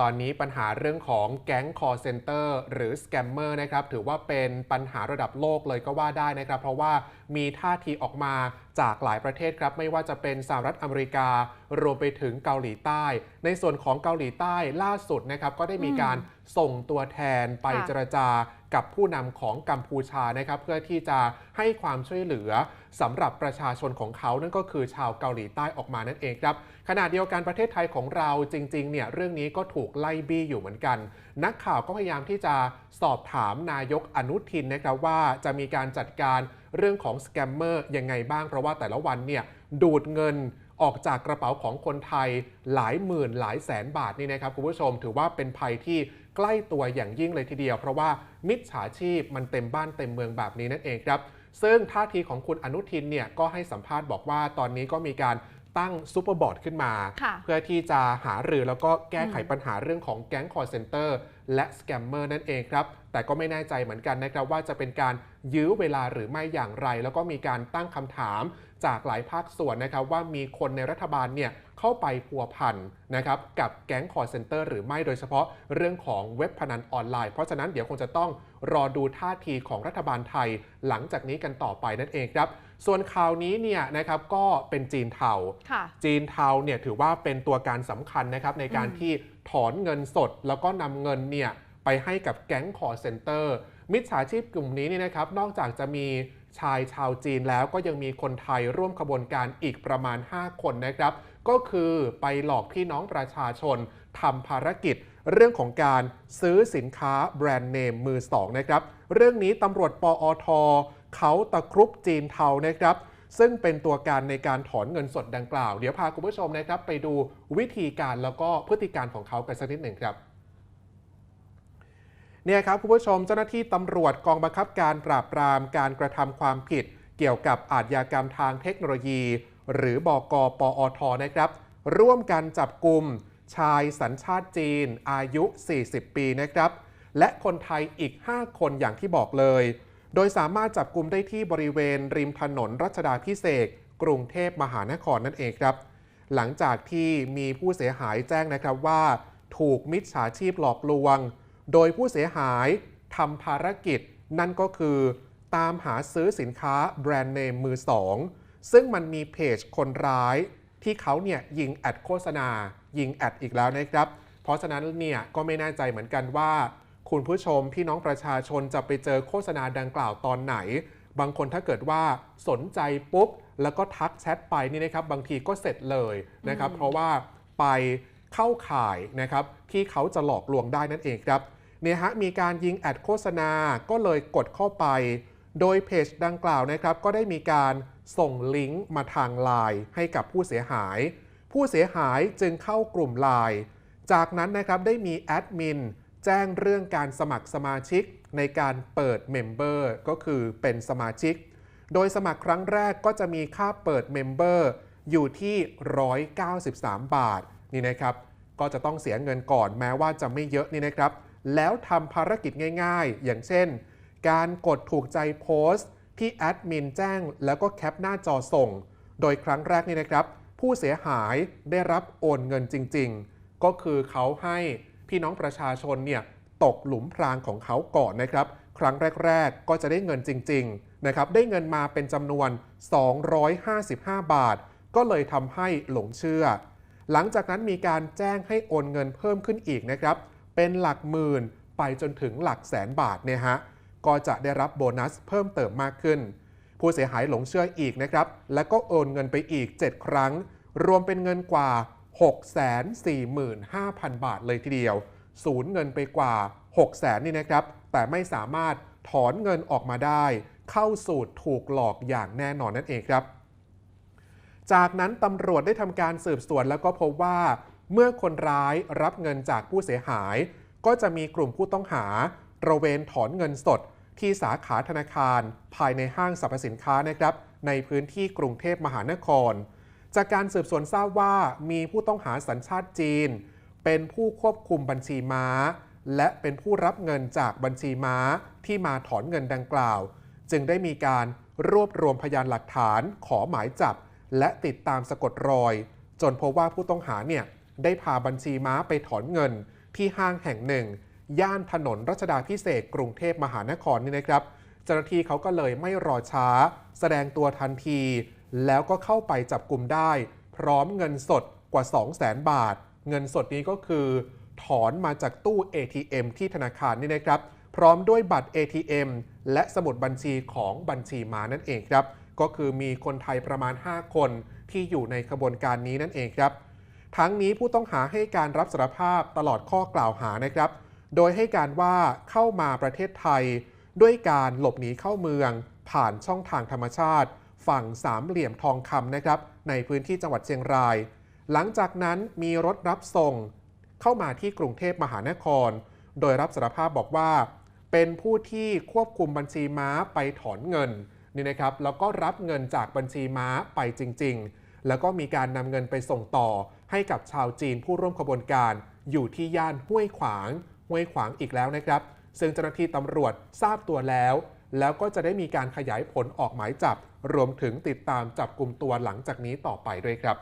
ตอนนี้ปัญหาเรื่องของแก๊ง call center หรือ scammer นะครับถือว่าเป็นปัญหาระดับโลกเลยก็ว่าได้นะครับ เพราะว่ามีท่าทีออกมาจากหลายประเทศครับ ไม่ว่าจะเป็นสหรัฐอเมริกา รวมไปถึงเกาหลีใต้ ในส่วนของเกาหลีใต้ล่าสุดนะครับก็ได้มีการส่งตัวแทนไปค่ะเจรจา กับผู้นำของกัมพูชานะครับเพื่อที่จะให้ความช่วยเหลือสำหรับประชาชนของเขานั่นก็คือชาวเกาหลีใต้ออกมานั่นเองครับขณะเดียวกันประเทศไทยของเราจริงๆเนี่ยเรื่องนี้ก็ถูกไล่บี้อยู่เหมือนกัน นักข่าวก็พยายามที่จะสอบถามนายกอนุทินนะครับว่าจะมีการจัดการเรื่องของสแกมเมอร์ยังไงบ้างเพราะว่าแต่ละวันเนี่ยดูดเงิน ออกจากกระเป๋าของคนไทยหลายหมื่นหลายแสนบาทนี่นะครับคุณผู้ชมถือว่าเป็นภัยที่ใกล้ตัวอย่างยิ่งเลยทีเดียว เพราะว่ามิจฉาชีพมันเต็มบ้านเต็มเมืองแบบนี้นั่นเองครับ ซึ่งท่าทีของคุณอนุทินเนี่ยก็ให้สัมภาษณ์บอกว่าตอนนี้ก็มีการตั้งซูเปอร์บอร์ดขึ้นมาค่ะเพื่อที่จะหารือแล้วก็แก้ไขปัญหาเรื่องของแก๊งคอร์เซนเตอร์และสแกมเมอร์นั่นเองครับ แต่ก็ไม่แน่ใจเหมือนกันนะครับว่าจะเป็นการยื้อเวลาหรือไม่อย่างไร แล้วก็มีการตั้งคำถาม จากหลายภาคส่วนนะครับว่ามีคนในรัฐบาลเนี่ยเข้าไปพัวพันนะครับกับแก๊งคอร์เซนเตอร์หรือไม่โดยเฉพาะเรื่องของเว็บพนันออนไลน์ เพราะฉะนั้นเดี๋ยวคงจะต้องรอดูท่าทีของรัฐบาลไทย หลังจากนี้กันต่อไปนั่นเองครับ ส่วนข่าวนี้เนี่ยนะครับก็เป็นจีนเทาค่ะจีนเทาเนี่ยถือว่าเป็นตัวการสำคัญนะครับในการอืมที่ถอนเงินสด แล้วก็นำเงินเนี่ยไปให้กับแก๊งคอร์เซนเตอร์ มิจฉาชีพกลุ่มนี้เนี่ยนะครับ นอกจากจะมีชายชาวจีนแล้วก็ยังมีคนไทยร่วมขบวนการอีกประมาณ 5 คนนะครับ ก็คือไปหลอกพี่น้องประชาชนทำภารกิจ เรื่องของการซื้อสินค้าแบรนด์เนมมือสองนะครับ เรื่องนี้ตำรวจปอทเขาตะครุบจีนเทานะครับ ซึ่งเป็นตัวการในการถอนเงินสดดังกล่าว เดี๋ยวพาคุณผู้ชมนะครับ ไปดูวิธีการแล้วก็พฤติการของเขากันสักนิดหนึ่งครับ เนี่ยครับคุณผู้ชมเจ้าหน้าที่ตำรวจกองบังคับการปราบปรามการกระทำความผิด เกี่ยวกับอาชญากรรมทางเทคโนโลยี หรือบกปอทนะครับ ร่วมกันจับกลุ่มชายสัญชาติจีน อายุ 40 ปีนะครับ และคนไทยอีก 5 คนอย่างที่บอกเลย โดยสามารถจับกลุ่มได้ที่บริเวณริมถนนรัชดาพิเศษกกรุงเทพมหานครนั่นเองครับ หลังจากที่มีผู้เสียหายแจ้งนะครับว่า ถูกมิจฉาชีพหลอกลวง โดยผู้เสียหายทำภารกิจ นั่นก็คือ ตามหาซื้อสินค้าแบรนด์เนมมือสองซึ่งมันมีเพจคนร้าย ที่เขาเนี่ยยิงแอดโฆษณา ยิงแอดอีกแล้วนะครับ เพราะฉะนั้นเนี่ยก็ไม่แน่ใจเหมือนกันว่า คุณผู้ชมพี่น้องประชาชนจะไปเจอโฆษณาดังกล่าวตอนไหน บางคนถ้าเกิดว่าสนใจปุ๊บแล้วก็ทักแชทไปนี่นะครับ บางทีก็เสร็จเลยนะครับ เพราะว่าไปเข้าข่ายนะครับที่เขาจะหลอกลวงได้นั่นเองครับ เนี่ยฮะมีการยิงแอดโฆษณาก็เลยกดเข้าไป โดยเพจดังกล่าวนะครับ ก็ได้มีการส่งลิงก์มาทางไลน์ให้กับผู้เสียหาย ผู้เสียหายจึงเข้ากลุ่มไลน์จากนั้นนะครับได้มีแอดมินแจ้งเรื่องการสมัครสมาชิกในการเปิดเมมเบอร์ก็คือเป็นสมาชิก โดยสมัครครั้งแรกก็จะมีค่าเปิดเมมเบอร์อยู่ที่ 193 บาทนี่นะครับ ก็จะต้องเสียเงินก่อนแม้ว่าจะไม่เยอะนี่นะครับ แล้วทำภารกิจง่ายๆ อย่างเช่น การกดถูกใจโพสต์ ที่แอดมินแจ้ง แล้วก็แคปหน้าจอส่ง โดยครั้งแรกนี่นะครับ ผู้เสียหายได้รับโอนเงินจริง ๆ ก็คือเขาให้พี่น้องประชาชนเนี่ยตกหลุมพรางของเขาก่อนนะครับ ครั้งแรก ๆ ก็จะได้เงินจริง ๆ นะครับ ได้เงินมาเป็นจำนวน 255 บาท ก็เลยทำให้หลงเชื่อ หลังจากนั้นมีการแจ้งให้โอนเงินเพิ่มขึ้นอีกนะครับ เป็นหลักหมื่นไปจนถึงหลักแสนบาทเนี่ยฮะก็จะได้รับโบนัสเพิ่มเติมมากขึ้น ผู้เสียหายหลงเชื่ออีกนะครับ แล้วก็โอนเงินไปอีก 7 ครั้ง รวมเป็นเงินกว่า 645,000 บาทเลยทีเดียว สูญเงินไปกว่า 6 0 0 0 0นี่นะครับ แต่ไม่สามารถถอนเงินออกมาได้ เข้าสู่ถูกหลอกอย่างแน่นอนนั่นเองครับ จากนั้นตำรวจได้ทำการสืบสวนแล้วก็พบว่า เมื่อคนร้ายรับเงินจากผู้เสียหาย ก็จะมีกลุ่มผู้ต้องหาตระเวนถอนเงินสด ที่สาขาธนาคารภายในห้างสรรพสินค้านะครับ ในพื้นที่กรุงเทพมหานคร จากการสืบสวนทราบว่ามีผู้ต้องหาสัญชาติจีน เป็นผู้ควบคุมบัญชีม้า และเป็นผู้รับเงินจากบัญชีม้าที่มาถอนเงินดังกล่าว จึงได้มีการรวบรวมพยานหลักฐานขอหมายจับ และติดตามสะกดรอย จนพบว่าผู้ต้องหาเนี่ย ได้พาบัญชีม้าไปถอนเงินที่ห้างแห่งหนึ่ง ย่านถนนรัชดาพิเศษกกรุงเทพมหานครนี่นะครับเจ้าหน้าที่เขาก็เลยไม่รอช้า แสดงตัวทันที แล้วก็เข้าไปจับกลุ่มได้ พร้อมเงินสดกว่า 2 0 0 0 0 0บาท เงินสดนี้ก็คือ ถอนมาจากตู้ ATM ที่ธนาคารนี่นะครับ พร้อมด้วยบัตร ATM และสมุดบัญชีของบัญชีม้านั่นเองครับ ก็คือมีคนไทยประมาณ 5 คนที่อยู่ในขบวนการนี้นั่นเองครับ ทั้งนี้ผู้ต้องหาให้การรับสารภาพตลอดข้อกล่าวหานะครับ โดยให้การว่าเข้ามาประเทศไทย ด้วยการหลบหนีเข้าเมือง ผ่านช่องทางธรรมชาติ ฝั่งสามเหลี่ยมทองคำนะครับ ในพื้นที่จังหวัดเชียงราย หลังจากนั้นมีรถรับส่ง เข้ามาที่กรุงเทพมหานคร โดยรับสารภาพบอกว่า เป็นผู้ที่ควบคุมบัญชีม้าไปถอนเงินนี่นะครับแล้วก็รับเงินจากบัญชีม้าไปจริง ๆ แล้วก็มีการนำเงินไปส่งต่อ ให้กับชาวจีนผู้ร่วมขบวนการ อยู่ที่ย่านห้วยขวาง ห้วยขวางอีกแล้วนะครับ ซึ่งเจ้าหน้าที่ตำรวจทราบตัวแล้ว แล้วก็จะได้มีการขยายผลออกหมายจับ รวมถึงติดตามจับกลุ่มตัวหลังจากนี้ต่อไปด้วยครับ